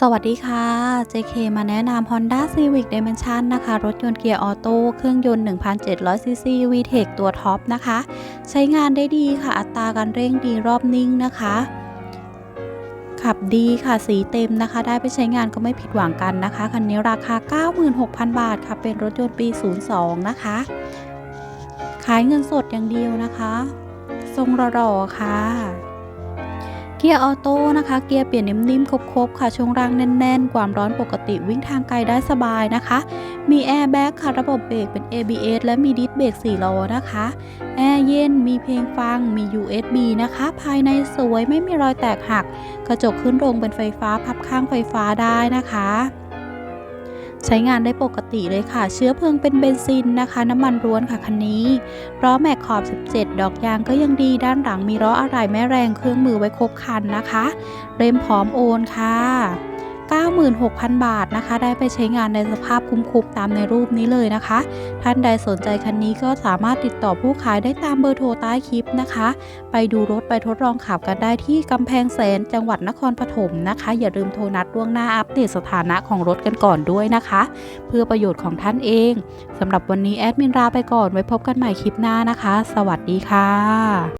สวัสดีค่ะ JK มาแนะนำ Honda Civic Dimension นะคะ รถยนต์เกียร์ออโต้เครื่องยนต์ 1,700cc VTEC ตัวท็อปนะคะ ใช้งานได้ดีค่ะ อัตราการเร่งดีรอบนิ่งนะคะ ขับดีค่ะสีเต็มนะคะ ได้ไปใช้งานก็ไม่ผิดหวังกันนะคะ คันนี้ราคา 96,000 บาทค่ะ เป็นรถยนต์ปี 02 นะคะ ขายเงินสดอย่างเดียวนะคะ ทรงรอๆค่ะ เกียร์ออโต้นะคะ เกียร์เปลี่ยนนิ่มๆ ครบๆ ค่ะ ช่วงล่างแน่นๆ ความร้อนปกติวิ่งทางไกลได้สบายนะคะ มีแอร์แบ็กค่ะ ระบบเบรกเป็น ABS และมีดิสเบรก4ล้อนะคะ แอร์เย็น มีเพลงฟัง มี USB นะคะ ภายในสวยไม่มีรอยแตกหัก กระจกขึ้นลงเป็นไฟฟ้า พับข้างไฟฟ้าได้นะคะ ใช้งานได้ปกติเลยค่ะ เชื้อเพลิงเป็นเบนซินนะคะ น้ำมันร้วนค่ะคันนี้ล้อแม็กขอบ 17 ดอกยางก็ยังดีด้านหลังมีล้ออะไหล่แม่แรงเครื่องมือไว้ครบคันนะคะ เรมพร้อมโอนค่ะ 96,000 บาทนะคะ ได้ไปใช้งานในสภาพคุ้มๆตามในรูปนี้เลยนะคะ ท่านใดสนใจคันนี้ก็สามารถติดต่อผู้ขายได้ตามเบอร์โทรใต้คลิปนะคะ ไปดูรถไปทดลองขับกันได้ที่กำแพงแสนจังหวัดนครปฐมนะคะ อย่าลืมโทรนัดล่วงหน้าอัปเดตสถานะของรถกันก่อนด้วยนะคะ เพื่อประโยชน์ของท่านเองสำหรับวันนี้แอดมินลาไปก่อนไว้พบกันใหม่คลิปหน้านะคะ สวัสดีค่ะ